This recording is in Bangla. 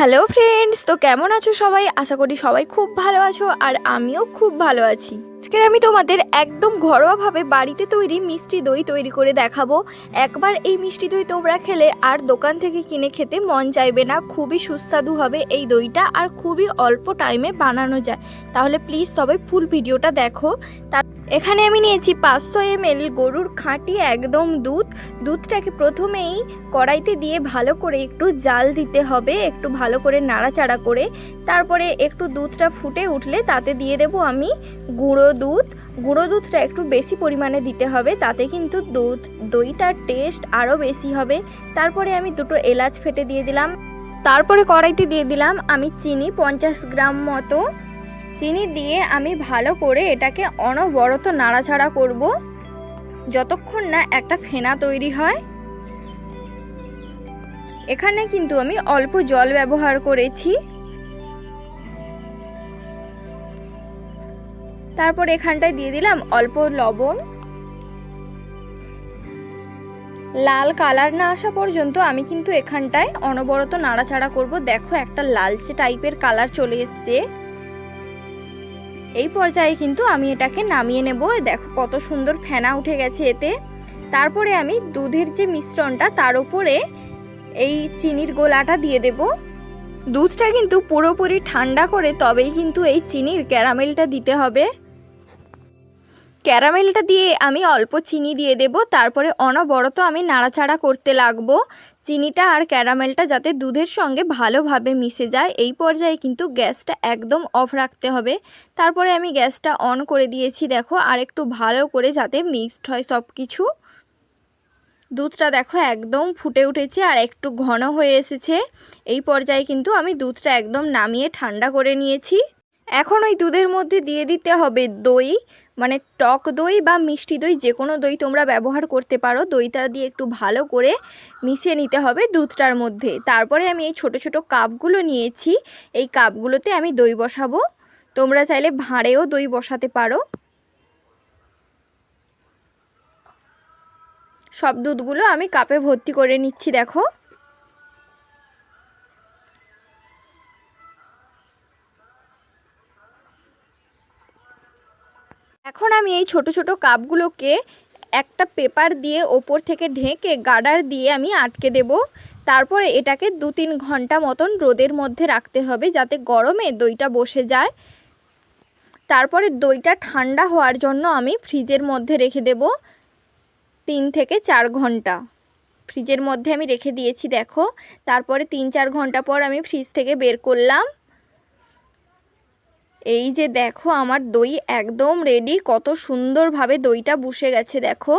হ্যালো ফ্রেন্ডস, তো কেমন আছো সবাই? আশা করি সবাই খুব ভালো আছো আর আমিও খুব ভালো আছি। আজকের আমি তোমাদের একদম ঘরোয়াভাবে বাড়িতে তৈরি মিষ্টি দই তৈরি করে দেখাবো। একবার এই মিষ্টি দই তোমরা খেলে আর দোকান থেকে কিনে খেতে মন চাইবে না, খুবই সুস্বাদু হবে এই দইটা আর খুবই অল্প টাইমে বানানো যায়। তাহলে প্লিজ সবাই ফুল ভিডিওটা দেখো। তার এখানে আমি নিয়েছি পাঁচশো এমএল গরুর খাঁটি একদম দুধ। দুধটাকে প্রথমেই কড়াইতে দিয়ে ভালো করে একটু জাল দিতে হবে, একটু ভালো করে নাড়াচাড়া করে। তারপরে একটু দুধটা ফুটে উঠলে তাতে দিয়ে দেব আমি গুঁড়ো দুধ। গুঁড়ো দুধটা একটু বেশি পরিমাণে দিতে হবে, তাতে কিন্তু দুধ দইটার টেস্ট আরও বেশি হবে। তারপরে আমি দুটো এলাচ ফেটে দিয়ে দিলাম। তারপরে কড়াইতে দিয়ে দিলাম আমি চিনি পঞ্চাশ গ্রাম মতো। চিনি দিয়ে আমি ভালো করে এটাকে অনবরত নাড়াচাড়া করব। যতক্ষণ না একটা ফেনা তৈরি হয়। এখানে কিন্তু আমি অল্প জল ব্যবহার করেছি। তারপর এখানটায় দিয়ে দিলাম অল্প লবণ। লাল কালার না আসা পর্যন্ত আমি কিন্তু এখানটায় অনবরত নাড়াচাড়া করব। দেখো একটা লালচে টাইপের কালার চলে এসছে। এই পর্যায়ে কিন্তু আমি এটাকে নামিয়ে নেব। দেখো কত সুন্দর ফেনা উঠে গেছে এতে। তারপরে আমি দুধের যে মিশ্রণটা, তার উপরে এই চিনির গোলাটা দিয়ে দেব। দুধটা কিন্তু পুরোপুরি ঠান্ডা করে তবেই কিন্তু এই চিনির ক্যারামেলটা দিতে হবে। ক্যারামেলটা দিয়ে আমি অল্প চিনি দিয়ে দেব, তারপরে অনবরত আমি নাড়াচাড়া করতে লাগবো। চিনিটা আর ক্যারামেলটা যাতে দুধের সঙ্গে ভালোভাবে মিশে যায়, এই পর্যায়ে কিন্তু গ্যাসটা একদম অফ রাখতে হবে। তারপরে আমি গ্যাসটা অন করে দিয়েছি, দেখো, আর একটু ভালো করে যাতে মিক্সড হয় সব কিছু দুধটা দেখো একদম ফুটে উঠেছে আর একটু ঘন হয়ে এসেছে। এই পর্যায়ে কিন্তু আমি দুধটা একদম নামিয়ে ঠান্ডা করে নিয়েছি। এখন ওই দুধের মধ্যে দিয়ে দিতে হবে দই মানে টক দই বা মিষ্টি দই যে কোনো দই তোমরা ব্যবহার করতে পারো। দইটা দিয়ে একটু ভালো করে মিশিয়ে নিতে হবে দুধটার মধ্যে। তারপরে আমি এই ছোট ছোট কাপগুলো নিয়েছি। এই কাপগুলোতে আমি দই বসাবো। তোমরা চাইলে ভাঁড়েও দই বসাতে পারো। সব দুধগুলো আমি কাপে ভর্তি করে নিচ্ছি, দেখো। এখন আমি এই ছোট ছোট কাপগুলোকে একটা পেপার দিয়ে ওপর থেকে ঢেকে গার্ডার দিয়ে আমি আটকে দেব। তারপরে এটাকে দু তিন ঘণ্টা মতন রোদের মধ্যে রাখতে হবে যাতে গরমে দইটা বসে যায়। তারপরে দইটা ঠান্ডা হওয়ার জন্য আমি ফ্রিজের মধ্যে রেখে দেব তিন থেকে চার ঘণ্টা। ফ্রিজের মধ্যে আমি রেখে দিয়েছি, দেখো। তারপরে তিন চার ঘণ্টা পর আমি ফ্রিজ থেকে বের করলাম। এই যে দেখো আমার দই একদম রেডি কত সুন্দরভাবে দইটা বসে গেছে দেখো।